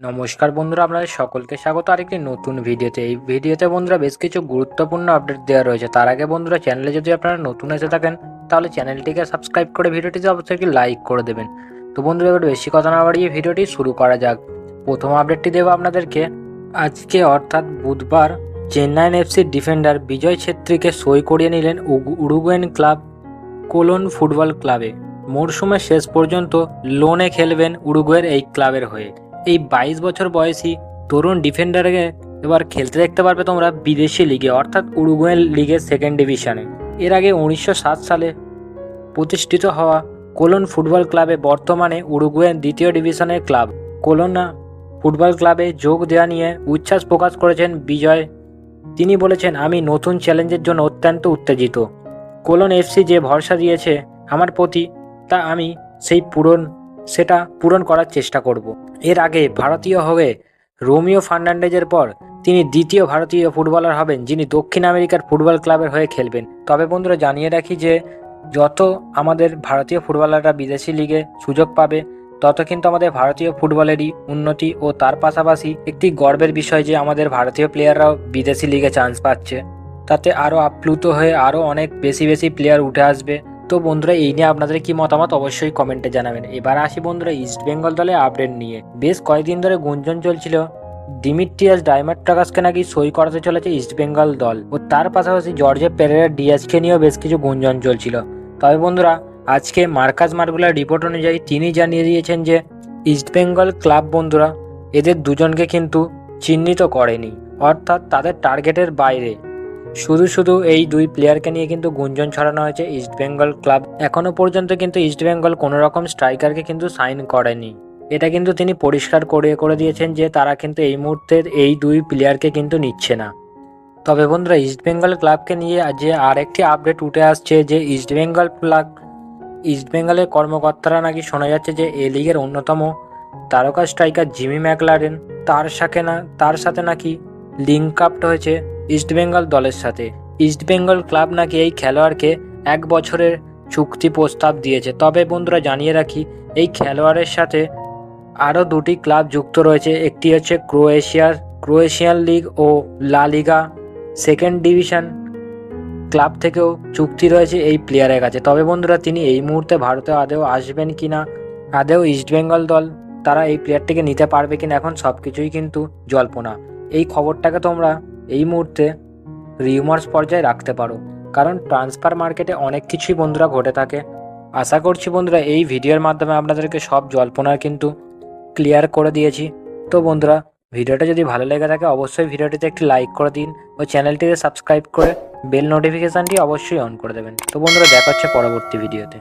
নমস্কার বন্ধুরা, আপনাদের সকলকে স্বাগত। আরেকটি নতুন ভিডিওতে। এই ভিডিওতে বন্ধুরা বেশ কিছু গুরুত্বপূর্ণ আপডেট দেওয়া রয়েছে। তার আগে বন্ধুরা, চ্যানেলে যদি আপনারা নতুন এসে থাকেন, তাহলে চ্যানেলটিকে সাবস্ক্রাইব করে ভিডিওটিতে অবশ্যই একটি লাইক করে দেবেন। তো বন্ধুরা, এবার বেশি কথা না বাড়িয়ে ভিডিওটি শুরু করা যাক। প্রথম আপডেটটি দেবো আপনাদেরকে। আজকে, অর্থাৎ বুধবার চেন্নাইন এফসির ডিফেন্ডার বিজয় ছেত্রীকে সই করিয়ে নিলেন উরুগুয়েন ক্লাব, কোলন ফুটবল ক্লাবে। মরশুমের শেষ পর্যন্ত লোনে খেলবেন উরুগুয়ের এই ক্লাবের হয়ে। এই বাইশ বছর বয়সী তরুণ ডিফেন্ডারকে এবার খেলতে দেখতে পারবে তোমরা বিদেশি লিগে অর্থাৎ উরুগুয়েন লিগের সেকেন্ড ডিভিশনে এর আগে উনিশশো সাত সালে প্রতিষ্ঠিত হওয়া কোলন ফুটবল ক্লাবে বর্তমানে উরুগুয়েন দ্বিতীয় ডিভিশনের ক্লাব কোলোনা ফুটবল ক্লাবে যোগ দেওয়া নিয়ে উচ্ছ্বাস প্রকাশ করেছেন বিজয়। তিনি বলেছেন, আমি নতুন চ্যালেঞ্জের জন্য অত্যন্ত উত্তেজিত। কোলন এফসি যে ভরসা দিয়েছে আমার প্রতি, তা আমি সেই পূরণ সেটা পূরণ করার চেষ্টা করব। এর আগে ভারতীয় হয়ে রোমিও ফার্নান্ডেজের পর তিনি দ্বিতীয় ভারতীয় ফুটবলার হবেন, যিনি দক্ষিণ আমেরিকার ফুটবল ক্লাবের হয়ে খেলবেন। তবে বন্ধুরা, জানিয়ে রাখি যে যত আমাদের ভারতীয় ফুটবলাররা বিদেশি লিগে সুযোগ পাবে, তত কিন্তু আমাদের ভারতীয় ফুটবলেরই উন্নতি ও তার পাশাপাশি একটি গর্বের বিষয় যে আমাদের ভারতীয় প্লেয়াররাও বিদেশি লিগে চান্স পাচ্ছে। তাতে আরও আপ্লুত হয়ে আরও অনেক বেশি বেশি প্লেয়ার উঠে আসবে। তো বন্ধুরা, এই নিয়ে আপনাদের কি মতামত অবশ্যই কমেন্টে জানাবেন। এবার আসি বন্ধুরা ইস্ট বেঙ্গল দলে আপডেট নিয়ে। বেশ কয়েকদিন ধরে গুঞ্জন চলছিল। ডিমিট্রিয়াস ডায়মন্ড টাকাসকে নাকি সই করাতে চলেছে ইস্ট বেঙ্গল দল। ও তার পাশাপাশি জর্জে পেরেরা ডিএসকে নিয়েও বেশ কিছু গুঞ্জন চলছিল। তবে বন্ধুরা, আজকে মার্কাস মার্গুলার রিপোর্ট অনুযায়ী তিনি জানিয়ে দিয়েছেন যে ইস্ট বেঙ্গল ক্লাব বন্ধুরা, এদের দুজনকে কিন্তু চিহ্নিত করেনি। অর্থাৎ তাদের টার্গেটের বাইরে। শুধু শুধু এই দুই প্লেয়ারকে নিয়ে কিন্তু গুঞ্জন ছড়ানো হয়েছে ইস্ট বেঙ্গল ক্লাব এখনও পর্যন্ত কিন্তু ইস্ট বেঙ্গল কোনো রকম স্ট্রাইকারকে কিন্তু সাইন করেনি। এটা কিন্তু তিনি পরিষ্কার করে করে দিয়েছেন যে তারা কিন্তু এই মুহূর্তে এই দুই প্লেয়ারকে কিন্তু নিচ্ছে না। তবে বন্ধুরা ইস্ট বেঙ্গল ক্লাবকে নিয়ে যে আরেকটি আপডেট উঠে আসছে যে ইস্ট বেঙ্গল ক্লাব ইস্ট বেঙ্গলের কর্মকর্তারা নাকি শোনা যাচ্ছে যে এ লিগের অন্যতম তারকা স্ট্রাইকার জিমি ম্যাকলারেন। তার সাথে না তার সাথে নাকি লিঙ্ক আপ হয়েছে ইস্ট বেঙ্গল দলের সাথে। ইস্টবেঙ্গল ক্লাব নাকি এই খেলোয়াড়কে এক বছরের চুক্তি প্রস্তাব দিয়েছে। তবে বন্ধুরা জানিয়ে রাখি, এই খেলোয়াড়ের সাথে আরও দুটি ক্লাব যুক্ত রয়েছে। একটি হচ্ছে ক্রোয়েশিয়ার, ক্রোয়েশিয়ান লিগ ও লা লিগা সেকেন্ড ডিভিশন ক্লাব থেকেও চুক্তি রয়েছে এই প্লেয়ারের কাছে। তবে বন্ধুরা, তিনি এই মুহূর্তে ভারতে আদেও আসবেন কিনা আদেও ইস্টবেঙ্গল দল তারা এই প্লেয়ারটিকে নিতে পারবে কিনা, এখন সব কিছুই কিন্তু জল্পনা। এই খবরটাকে তোমরা এই মুহূর্তে রিউমার্স পর্যায়ে রাখতে পারো, কারণ ট্রান্সফার মার্কেটে অনেক কিছুই বন্ধুরা ঘটে থাকে। আশা করছি বন্ধুরা এই ভিডিওর মাধ্যমে আপনাদেরকে সব জল্পনার কিন্তু ক্লিয়ার করে দিয়েছি। তো বন্ধুরা, ভিডিওটা যদি ভালো লেগে থাকে অবশ্যই ভিডিওটিতে একটি লাইক করে দিন ও চ্যানেলটিকে সাবস্ক্রাইব করে বেল নোটিফিকেশানটি অবশ্যই অন করে দেবেন। তো বন্ধুরা, দেখা হচ্ছে পরবর্তী ভিডিওতে।